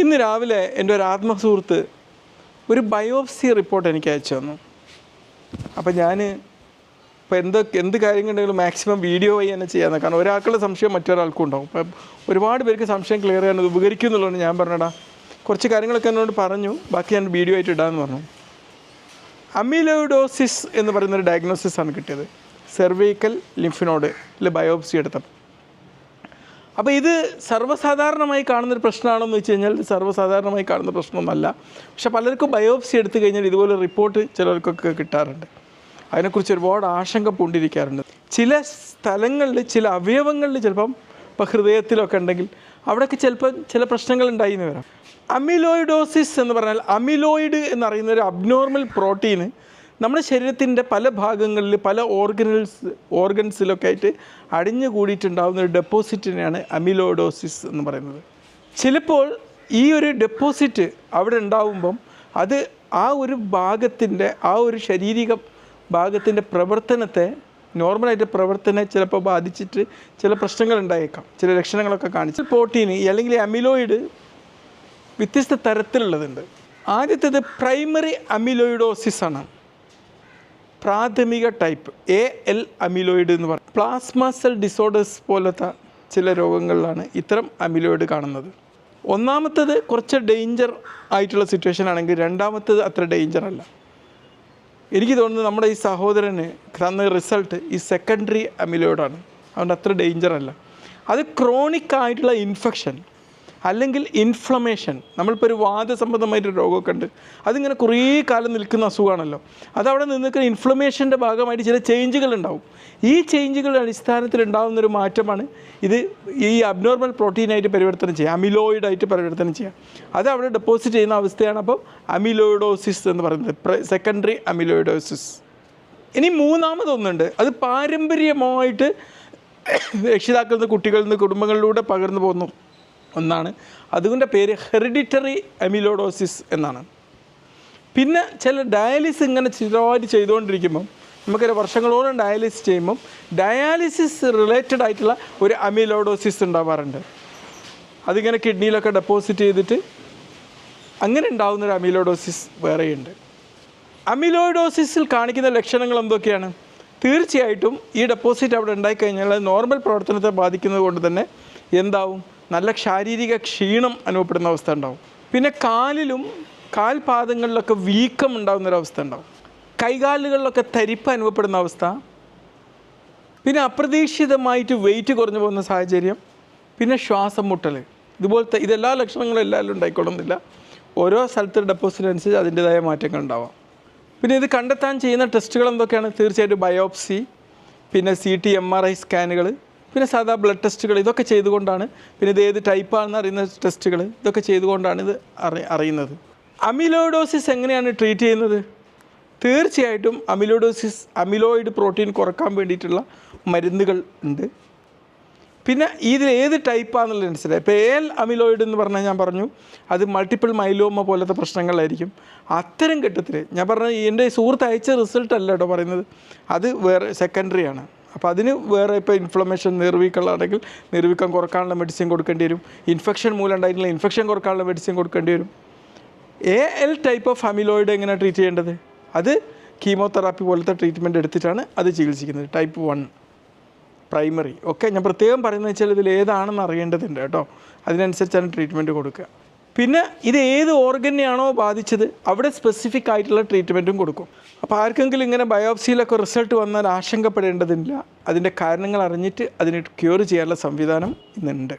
ഇന്ന് രാവിലെ എന്റെ ഒരു ആത്മസുഹൃത്ത് ഒരു ബയോപ്സി റിപ്പോർട്ട് എനിക്ക് അയച്ചു തന്നു. അപ്പം ഞാൻ ഇപ്പോൾ എന്ത് എന്ത് കണ്ടെങ്കിലും മാക്സിമം വീഡിയോ വഴി തന്നെ ചെയ്യാമെന്ന് കാരണം ഒരാൾക്കുള്ള സംശയം മറ്റൊരാൾക്കും ഉണ്ടാവും. അപ്പം ഒരുപാട് പേർക്ക് സംശയം ക്ലിയർ ചെയ്യാൻ ഇത് ഉപകരിക്കും എന്നുള്ളതാണ് ഞാൻ പറഞ്ഞടാ കുറച്ച് കാര്യങ്ങളൊക്കെ എന്നോട് പറഞ്ഞു ബാക്കി ഞാൻ വീഡിയോ ആയിട്ട് ഇടാമെന്ന് പറഞ്ഞു. അമിലോയിഡോസിസ് എന്ന് പറയുന്നൊരു ഡയഗ്നോസിസ് ആണ് കിട്ടിയത്. സെർവൈക്കൽ ലിംഫിനോഡിൽ ബയോപ്സി എടുത്തപ്പോൾ അപ്പോൾ ഇത് സർവസാധാരണമായി കാണുന്നൊരു പ്രശ്നമാണെന്ന് വെച്ച് കഴിഞ്ഞാൽ സർവസാധാരണമായി കാണുന്ന പ്രശ്നമൊന്നുമല്ല പക്ഷെ പലർക്കും ബയോപ്സി എടുത്തു കഴിഞ്ഞാൽ ഇതുപോലെ റിപ്പോർട്ട് ചിലർക്കൊക്കെ കിട്ടാറുണ്ട്. അതിനെക്കുറിച്ച് ഒരുപാട് ആശങ്ക പൂണ്ടിരിക്കാറുണ്ട്. ചില സ്ഥലങ്ങളിൽ ചില അവയവങ്ങളിൽ ചിലപ്പം ഇപ്പോൾ ഹൃദയത്തിലൊക്കെ ഉണ്ടെങ്കിൽ അവിടെയൊക്കെ ചിലപ്പോൾ ചില പ്രശ്നങ്ങൾ ഉണ്ടായി എന്ന് വരാം. അമിലോയിഡോസിസ് എന്ന് പറഞ്ഞാൽ അമിലോയിഡ് എന്നറിയുന്ന ഒരു അബ്നോർമൽ പ്രോട്ടീന് നമ്മുടെ ശരീരത്തിന്റെ പല ഭാഗങ്ങളിൽ പല ഓർഗനൽസ് ഓർഗൻസിലൊക്കെ ആയിട്ട് അടിഞ്ഞു കൂടിയിട്ടുണ്ടാകുന്ന ഒരു ഡെപ്പോസിറ്റിനെയാണ് അമിലോഡോസിസ് എന്ന് പറയുന്നത്. ചിലപ്പോൾ ഈ ഒരു ഡെപ്പോസിറ്റ് അവിടെ ഉണ്ടാവുമ്പം അത് ആ ഒരു ഭാഗത്തിന്റെ ആ ഒരു ശാരീരിക ഭാഗത്തിന്റെ പ്രവർത്തനത്തെ നോർമലായിട്ട് പ്രവർത്തനം ചിലപ്പോൾ ബാധിച്ചിട്ട് ചില പ്രശ്നങ്ങൾ ഉണ്ടായേക്കാം. ചില ലക്ഷണങ്ങളൊക്കെ കാണിച്ച്. പ്രോട്ടീന് അല്ലെങ്കിൽ അമിലോയിഡ് വ്യത്യസ്ത തരത്തിലുള്ളതുണ്ട്. ആദ്യത്തേത് പ്രൈമറി അമിലോയിഡോസിസ് ആണ് പ്രാഥമിക ടൈപ്പ് എ എൽ അമിലോയിഡ് എന്ന് പറയും പ്ലാസ്മ സെൽ ഡിസോർഡേഴ്സ് പോലത്തെ ചില രോഗങ്ങളിലാണ് ഇത്തരം അമിലോയിഡ് കാണുന്നത്. ഒന്നാമത്തത് കുറച്ച് ഡേഞ്ചർ ആയിട്ടുള്ള സിറ്റുവേഷൻ ആണെങ്കിൽ രണ്ടാമത്തത് അത്ര ഡേഞ്ചർ അല്ല. എനിക്ക് തോന്നുന്നത് നമ്മുടെ ഈ സഹോദരന് തന്ന റിസൾട്ട് ഈ സെക്കൻഡറി അമിലോയിഡാണ് അതുകൊണ്ട് അത്ര ഡേഞ്ചർ അല്ല. അത് ക്രോണിക് ആയിട്ടുള്ള ഇൻഫെക്ഷൻ അല്ലെങ്കിൽ ഇൻഫ്ലമേഷൻ നമ്മളിപ്പോൾ ഒരു വാദസംബന്ധമായിട്ടൊരു രോഗമൊക്കെ ഉണ്ട്. അതിങ്ങനെ കുറേ കാലം നിൽക്കുന്ന അസുഖമാണല്ലോ. അതവിടെ നിൽക്കുന്ന ഇൻഫ്ലമേഷന്റെ ഭാഗമായിട്ട് ചില ചേഞ്ചുകൾ ഉണ്ടാവും. ഈ ചേഞ്ചുകളുടെ അടിസ്ഥാനത്തിൽ ഉണ്ടാകുന്നൊരു മാറ്റമാണ് ഇത് ഈ അബ്നോർമൽ പ്രോട്ടീനായിട്ട് പരിവർത്തനം ചെയ്യുക അമിലോയിഡായിട്ട് പരിവർത്തനം ചെയ്യുക. അത് അവിടെ ഡെപ്പോസിറ്റ് ചെയ്യുന്ന അവസ്ഥയാണ് അപ്പോൾ അമിലോയിഡോസിസ് എന്ന് പറയുന്നത്. സെക്കൻഡറി അമിലോയിഡോസിസ് ഇനി മൂന്നാമതൊന്നുണ്ട്. അത് പാരമ്പര്യമായിട്ട് രക്ഷിതാക്കളിൽ നിന്ന് കുട്ടികളിൽ നിന്ന് കുടുംബങ്ങളിലൂടെ പകർന്നു പോകുന്നു ഒന്നാണ്. അതുകൊണ്ട് പേര് ഹെറിഡിറ്ററി അമിലോഡോസിസ് എന്നാണ്. പിന്നെ ചില ഡയാലിസിസ് ഇങ്ങനെ സ്ഥിരമായിട്ട് ചെയ്തുകൊണ്ടിരിക്കുമ്പം നമുക്കൊരു വർഷങ്ങളോളം ഡയാലിസിസ് ചെയ്യുമ്പം ഡയാലിസിസ് റിലേറ്റഡ് ആയിട്ടുള്ള ഒരു അമിലോഡോസിസ് ഉണ്ടാവാറുണ്ട്. അതിങ്ങനെ കിഡ്നിയിലൊക്കെ ഡെപ്പോസിറ്റ് ചെയ്തിട്ട് അങ്ങനെ ഉണ്ടാകുന്ന ഒരു അമിലോഡോസിസ് വേറെയുണ്ട്. അമിലോയിഡോസിസിൽ കാണിക്കുന്ന ലക്ഷണങ്ങൾ എന്തൊക്കെയാണ്? തീർച്ചയായിട്ടും ഈ ഡെപ്പോസിറ്റ് അവിടെ ഉണ്ടായിക്കഴിഞ്ഞാൽ നോർമൽ പ്രവർത്തനത്തെ ബാധിക്കുന്നത് കൊണ്ട് തന്നെ എന്താവും? നല്ല ശാരീരിക ക്ഷീണം അനുഭവപ്പെടുന്ന അവസ്ഥ ഉണ്ടാവും. പിന്നെ കാലിലും കാൽപാദങ്ങളിലൊക്കെ വീക്കം ഉണ്ടാകുന്നൊരവസ്ഥ ഉണ്ടാവും. കൈകാലുകളിലൊക്കെ തരിപ്പ് അനുഭവപ്പെടുന്ന അവസ്ഥ. പിന്നെ അപ്രതീക്ഷിതമായിട്ട് വെയിറ്റ് കുറഞ്ഞു പോകുന്ന സാഹചര്യം. പിന്നെ ശ്വാസം മുട്ടൽ ഇതുപോലത്തെ ഇതെല്ലാ ലക്ഷണങ്ങളും എല്ലാവരും ഉണ്ടായിക്കൊള്ളുന്നില്ല. ഓരോ സ്ഥലത്തെ ഡെപ്പോസിറ്റ് അനുസരിച്ച് അതിന്റെതായ മാറ്റങ്ങൾ ഉണ്ടാവാം. പിന്നെ ഇത് കണ്ടെത്താൻ ചെയ്യുന്ന ടെസ്റ്റുകൾ എന്തൊക്കെയാണ്? തീർച്ചയായിട്ടും ബയോപ്സി പിന്നെ C T M R I സ്കാനുകൾ പിന്നെ സാധാ ബ്ലഡ് ടെസ്റ്റുകൾ ഇതൊക്കെ ചെയ്തുകൊണ്ടാണ്. പിന്നെ ഇത് ഏത് ടൈപ്പാണെന്ന് അറിയുന്ന ടെസ്റ്റുകൾ ഇതൊക്കെ ചെയ്തുകൊണ്ടാണ് ഇത് അറി അറിയുന്നത്. അമിലോയിഡോസിസ് എങ്ങനെയാണ് ട്രീറ്റ് ചെയ്യുന്നത്? തീർച്ചയായിട്ടും അമിലോയിഡോസിസ് അമിലോയിഡ് പ്രോട്ടീൻ കുറയ്ക്കാൻ വേണ്ടിയിട്ടുള്ള മരുന്നുകൾ ഉണ്ട്. പിന്നെ ഇതിൽ ഏത് ടൈപ്പാണെന്നുള്ളതനുസരിച്ച് ഇപ്പോൾ എൽ അമിലോയിഡ് എന്ന് പറഞ്ഞാൽ ഞാൻ പറഞ്ഞു അത് മൾട്ടിപ്പിൾ മൈലോമ പോലത്തെ പ്രശ്നങ്ങളായിരിക്കും. അത്തരം ഘട്ടത്തിൽ ഞാൻ പറഞ്ഞ എന്റെ സുഹൃത്ത് അയച്ച റിസൾട്ട് അല്ല കേട്ടോ പറയുന്നത്. അത് വേറെ സെക്കൻഡറി ആണ്. അപ്പോൾ അതിന് വേറെ ഇപ്പോൾ ഇൻഫ്ലമേഷൻ നീർവീക്കമുള്ളതാണെങ്കിൽ നീർവീക്കം കുറക്കാനുള്ള മെഡിസിൻ കൊടുക്കേണ്ടി വരും. ഇൻഫെക്ഷൻ മൂലം ഉണ്ടായിട്ടുള്ള ഇൻഫെക്ഷൻ കുറക്കാനുള്ള മെഡിസിൻ കൊടുക്കേണ്ടി വരും. A L type of amyloid എങ്ങനെ ട്രീറ്റ് ചെയ്യേണ്ടത്? അത് കീമോതെറാപ്പി പോലത്തെ ട്രീറ്റ്മെന്റ് എടുത്തിട്ടാണ് അത് ചികിത്സിക്കുന്നത്. ടൈപ്പ് വൺ പ്രൈമറി ഒക്കെ ഞാൻ പ്രത്യേകം പറയുന്നത് വെച്ചാൽ ഇതിൽ ഏതാണെന്ന് അറിയേണ്ടതുണ്ട് കേട്ടോ. അതിനനുസരിച്ചാണ് ട്രീറ്റ്മെന്റ് കൊടുക്കുക. പിന്നെ ഇത് ഏത് ഓർഗനെയാണോ ബാധിച്ചത് അവിടെ സ്പെസിഫിക് ആയിട്ടുള്ള ട്രീറ്റ്മെന്റും കൊടുക്കും. അപ്പോൾ ആർക്കെങ്കിലും ഇങ്ങനെ ബയോപ്സിയിലൊക്കെ റിസൾട്ട് വന്നാൽ ആശങ്കപ്പെടേണ്ടതില്ല. അതിന്റെ കാരണങ്ങൾ അറിഞ്ഞിട്ട് അതിനെ ക്യൂർ ചെയ്യാനുള്ള സംവിധാനം ഇന്നുണ്ട്.